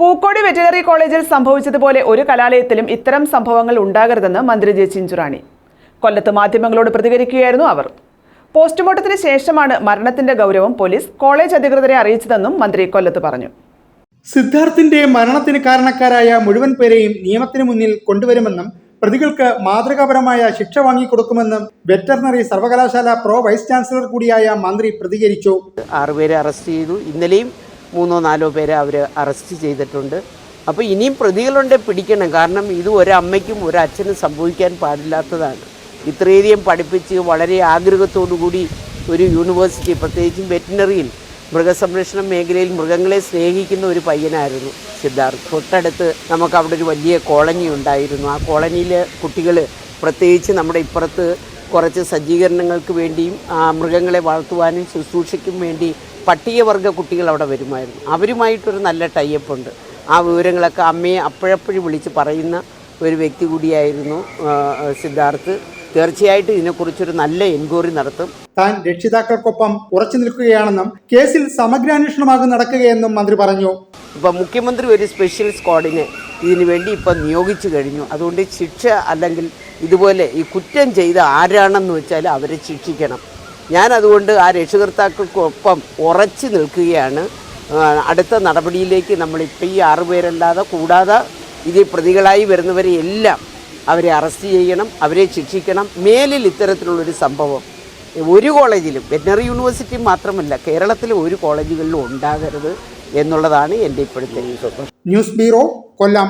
പൂക്കോടി veterinary കോളേജിൽ സംഭവിച്ചതുപോലെ ഒരു കലാലയത്തിലും ഇത്തരം സംഭവങ്ങൾ ഉണ്ടാകരുതെന്ന് മന്ത്രി ജെ ചിഞ്ചുറാണി. കൊല്ലത്ത് മാധ്യമങ്ങളോട് പ്രതികരിക്കുകയായിരുന്നു അവർ. പോസ്റ്റ്മോർട്ടത്തിന് ശേഷമാണ് മരണത്തിന്റെ ഗൗരവം പോലീസ് കോളേജ് അധികൃതരെ അറിയിച്ചതെന്നും മന്ത്രി കൊല്ലത്ത് പറഞ്ഞു. സിദ്ധാർത്ഥിന്റെ മരണത്തിന് കാരണക്കാരായ മുഴുവൻ പേരെയും നിയമത്തിന് മുന്നിൽ കൊണ്ടുവരുമെന്നും പ്രതികൾക്ക് മാതൃകാപരമായ ശിക്ഷ വാങ്ങിക്കൊടുക്കുമെന്നും വെറ്ററിനറി സർവകലാശാല പ്രോ വൈസ് ചാൻസലർ കൂടിയായ മന്ത്രി പ്രതികരിച്ചു. ആറുപേരെ അറസ്റ്റ് ചെയ്തു. ഇന്നലെയും മൂന്നോ നാലോ പേരെ അവർ അറസ്റ്റ് ചെയ്തിട്ടുണ്ട്. അപ്പോൾ ഇനിയും പ്രതികളുണ്ട് പിടിക്കണം. കാരണം ഇത് ഒരമ്മയ്ക്കും ഒരച്ഛനും സംഭവിക്കാൻ പാടില്ലാത്തതാണ്. ഇത്രയധികം പഠിപ്പിച്ച് വളരെ ആഗ്രഹത്തോടു കൂടി ഒരു യൂണിവേഴ്സിറ്റി പ്രത്യേകിച്ചും വെറ്റിനറിയിൽ മൃഗസംരക്ഷണ മേഖലയിൽ മൃഗങ്ങളെ സ്നേഹിക്കുന്ന ഒരു പയ്യനായിരുന്നു സിദ്ധാർത്ഥ്. തൊട്ടടുത്ത് നമുക്ക് അവിടെ ഒരു വലിയ കോളനി ഉണ്ടായിരുന്നു. ആ കോളനിയിലെ കുട്ടികൾ പ്രത്യേകിച്ച് നമ്മുടെ ഇപ്പുറത്ത് കുറച്ച് സജ്ജീകരണങ്ങൾക്ക് വേണ്ടിയും ആ മൃഗങ്ങളെ വളർത്തുവാനും ശുശ്രൂഷയ്ക്കും വേണ്ടി പട്ടികവർഗ കുട്ടികൾ അവിടെ വരുമായിരുന്നു. അവരുമായിട്ടൊരു നല്ല ടൈപ്പ് ഉണ്ട്. ആ വിവരങ്ങളൊക്കെ അമ്മയെ അപ്പോഴപ്പോഴും വിളിച്ച് പറയുന്ന ഒരു വ്യക്തി കൂടിയായിരുന്നു സിദ്ധാർത്ഥ്. തീർച്ചയായിട്ടും ഇതിനെക്കുറിച്ചൊരു നല്ല എൻക്വയറി നടത്തും. താൻ രക്ഷിതാക്കൾക്കൊപ്പം ഉറച്ചു നിൽക്കുകയാണെന്നും കേസിൽ സമഗ്രാന്വേഷണമാകും നടക്കുകയെന്നും മന്ത്രി പറഞ്ഞു. ഇപ്പം മുഖ്യമന്ത്രി ഒരു സ്പെഷ്യൽ സ്ക്വാഡിനെ ഇതിനു വേണ്ടി ഇപ്പം നിയോഗിച്ചു കഴിഞ്ഞു. അതുകൊണ്ട് ശിക്ഷ അല്ലെങ്കിൽ ഇതുപോലെ ഈ കുറ്റം ചെയ്ത ആരാണെന്ന് വെച്ചാൽ അവരെ ശിക്ഷിക്കണം. ഞാൻ അതുകൊണ്ട് ആ രക്ഷകർത്താക്കൾക്കൊപ്പം ഉറച്ചു നിൽക്കുകയാണ്. അടുത്ത നടപടിയിലേക്ക് നമ്മളിപ്പോൾ ഈ ആറുപേരല്ലാതെ കൂടാതെ ഇതിൽ പ്രതികളായി വരുന്നവരെ എല്ലാം അവരെ അറസ്റ്റ് ചെയ്യണം അവരെ ശിക്ഷിക്കണം. മേലിൽ ഇത്തരത്തിലുള്ളൊരു സംഭവം ഒരു കോളേജിലും വെറ്റിനറി യൂണിവേഴ്സിറ്റി മാത്രമല്ല കേരളത്തിലെ ഒരു കോളേജുകളിലും ഉണ്ടാകരുത് എന്നുള്ളതാണ് എന്റെ ഇപ്പോഴത്തെ ന്യൂസ് ബ്യൂറോ കൊല്ലം.